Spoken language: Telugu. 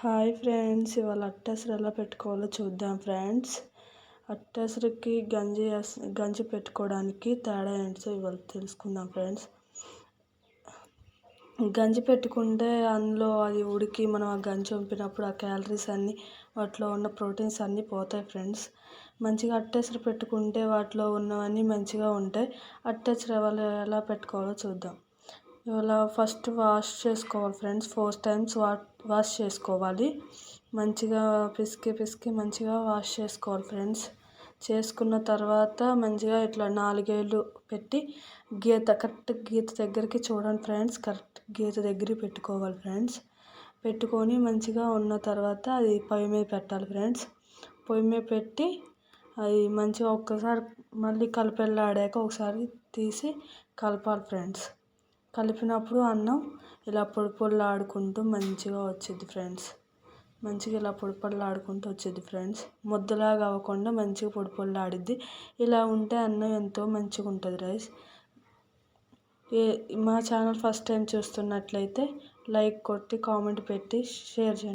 హాయ్ ఫ్రెండ్స్ ఇవాళ అట్టసరు ఎలా పెట్టుకోవాలో చూద్దాం ఫ్రెండ్స్. అట్టెసరికి గంజి గంజి పెట్టుకోవడానికి తేడా ఏంటో ఇవాళ తెలుసుకుందాం ఫ్రెండ్స్. గంజి పెట్టుకుంటే అందులో అది ఉడికి మనం ఆ గంజి వంపినప్పుడు ఆ క్యాలరీస్ అన్నీ వాటిలో ఉన్న ప్రోటీన్స్ అన్నీ పోతాయి ఫ్రెండ్స్. మంచిగా అట్టేసరి పెట్టుకుంటే వాటిలో ఉన్నవన్నీ మంచిగా ఉంటాయి. అట్టెసరు ఎలా పెట్టుకోవాలో చూద్దాం. ఇలా ఫస్ట్ వాష్ చేసుకోవాలి ఫ్రెండ్స్. ఫోర్ టైమ్స్ వా వాష్ చేసుకోవాలి. మంచిగా పిసికి పిసికి మంచిగా వాష్ చేసుకోవాలి ఫ్రెండ్స్. చేసుకున్న తర్వాత మంచిగా ఇట్లా నాలుగేళ్ళు పెట్టి గీత కరెక్ట్ గీత దగ్గరికి చూడండి ఫ్రెండ్స్. కరెక్ట్ గీత దగ్గర పెట్టుకోవాలి ఫ్రెండ్స్. పెట్టుకొని మంచిగా ఉన్న తర్వాత అది పొయ్యి మీద పెట్టాలి ఫ్రెండ్స్. పొయ్యి మీద పెట్టి అది మంచిగా ఒక్కసారి మళ్ళీ కలిపెళ్ళాడాక ఒకసారి తీసి కలపాలి ఫ్రెండ్స్. కలిపినప్పుడు అన్నం ఇలా పొడి పొడిలాడుకుంటూ మంచిగా వచ్చేది ఫ్రెండ్స్. మంచిగా ఇలా పొడి పొడిలాడుకుంటూ వచ్చేది ఫ్రెండ్స్. ముద్దలాగా అవ్వకుండా మంచిగా పొడి పొడిలాడిద్ది ఇలా ఉంటే అన్నం ఎంతో మంచిగా ఉంటుంది రైస్. ఏ మా ఛానల్ ఫస్ట్ టైం చూస్తున్నట్లయితే లైక్ కొట్టి కామెంట్ పెట్టి షేర్ చేయండి.